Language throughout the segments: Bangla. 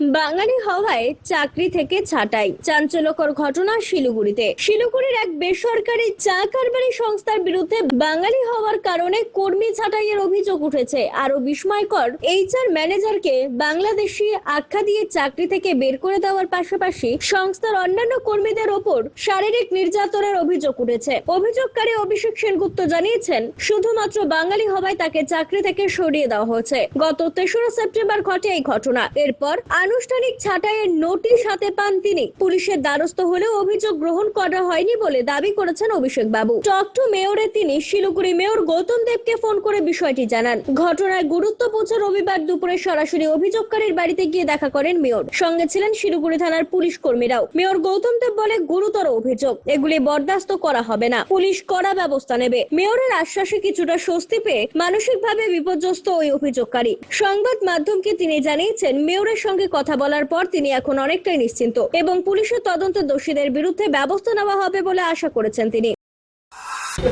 বাঙালি হওয়ায় চাকরি থেকে ছাঁটাই, চাঞ্চল্যকর ঘটনা শিলিগুড়িতে। শিলিগুড়ির এক বেসরকারি চা কারবারি সংস্থার বিরুদ্ধে বাঙালি হওয়ার কারণে কর্মী ছাঁটাইয়ের অভিযোগ উঠেছে। আরও বিস্ময়কর, এইচআর ম্যানেজারকে বাংলাদেশি আখ্যা দিয়ে চাকরি থেকে বের করে দেওয়ার পাশাপাশি সংস্থার অন্যান্য কর্মীদের ওপর শারীরিক নির্যাতনের অভিযোগ উঠেছে। অভিযোগকারী অভিষেক সেনগুপ্ত জানিয়েছেন, শুধুমাত্র বাঙালি হওয়ায় তাকে চাকরি থেকে সরিয়ে দেওয়া হয়েছে। গত তেসরা সেপ্টেম্বর ঘটে এই ঘটনা। এরপর আনুষ্ঠানিক ছাঁটাইয়ের নোটিশ হাতে পান তিনি। পুলিশের দ্বারস্থ হলেও অভিযোগ গ্রহণ করা হয়নি বলে দাবি করেছেন অভিষেক বাবু টক টু মেয়রে তিনি শিলিগুড়ি মেয়র গৌতম দেবকে ফোন করে বিষয়টি জানান। ঘটনার গুরুত্ব বুঝে রবিবার দুপুরে সরাসরি অভিযোগকারীর বাড়িতে গিয়ে দেখা করেন মেয়র। সঙ্গে ছিলেন শিলিগুড়ি থানার পুলিশ কর্মীরাও। মেয়র গৌতম দেব বলে গুরুতর অভিযোগ, এগুলি বরদাস্ত করা হবে না, পুলিশ কড়া ব্যবস্থা নেবে। মেয়রের আশ্বাসে কিছুটা স্বস্তি পেয়ে মানসিকভাবে বিপর্যস্ত ওই অভিযোগকারী। সংবাদ মাধ্যমকে তিনি জানিয়েছেন, মেয়রের সঙ্গে কথা বলার পর তিনি এখন অনেকটাই নিশ্চিন্ত এবং পুলিশের তদন্ত দোষীদের বিরুদ্ধে ব্যবস্থা নেওয়া হবে বলে আশা করেছেন তিনি।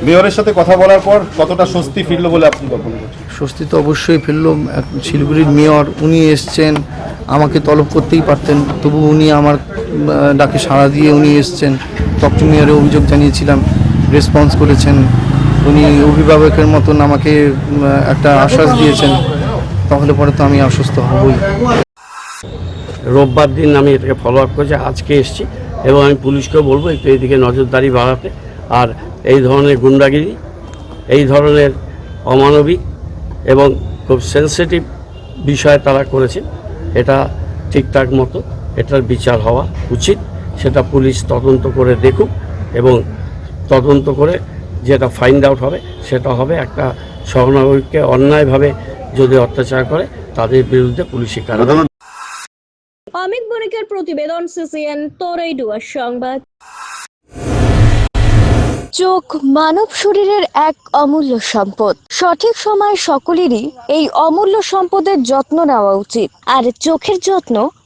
মেয়রের সাথে কথা বলার পর কতটা স্বস্তি ফিরলো বলে আপনি স্বস্তি তো অবশ্যই ফেলল এক শিলিগুড়ির মেয়র উনি এসছেন আমাকে তলব করতেই পারতেন তবু উনি আমার ডাকে সাড়া দিয়ে উনি এসছেন। টকটু মেয়রে অভিযোগ জানিয়েছিলাম রেসপন্স করেছেন। উনি অভিভাবকের মতন আমাকে একটা আশ্বাস দিয়েছেন। তাহলে পরে তো আমি আশ্বস্ত হবই। রোববার দিন আমি এটাকে ফলো আপ করেছি, আজকে এসেছি এবং আমি পুলিশকেও বলব একটু এদিকে নজরদারি বাড়াতে। আর এই ধরনের গুন্ডাগিরি, এই ধরনের অমানবিক এবং খুব সেন্সিটিভ বিষয় তারা করেছে, এটা ঠিকঠাক মতো এটার বিচার হওয়া উচিত, সেটা পুলিশ তদন্ত করে দেখুক এবং তদন্ত করে যেটা ফাইন্ড আউট হবে, সেটা হবে একটা সহনাগরিককে অন্যায়ভাবে যদি অত্যাচার করে, তাদের বিরুদ্ধে পুলিশি কার্যক্রম। অমিত প্রতিবেদন সিসিএন তোরাইডুয়ার সংবাদ। চোখ মানব শরীরের এক অমূল্য সম্পদ। সঠিক সময় সকলেরই এই অমূল্য সম্পদের যত্ন নেওয়া উচিত। আর চোখের যত্ন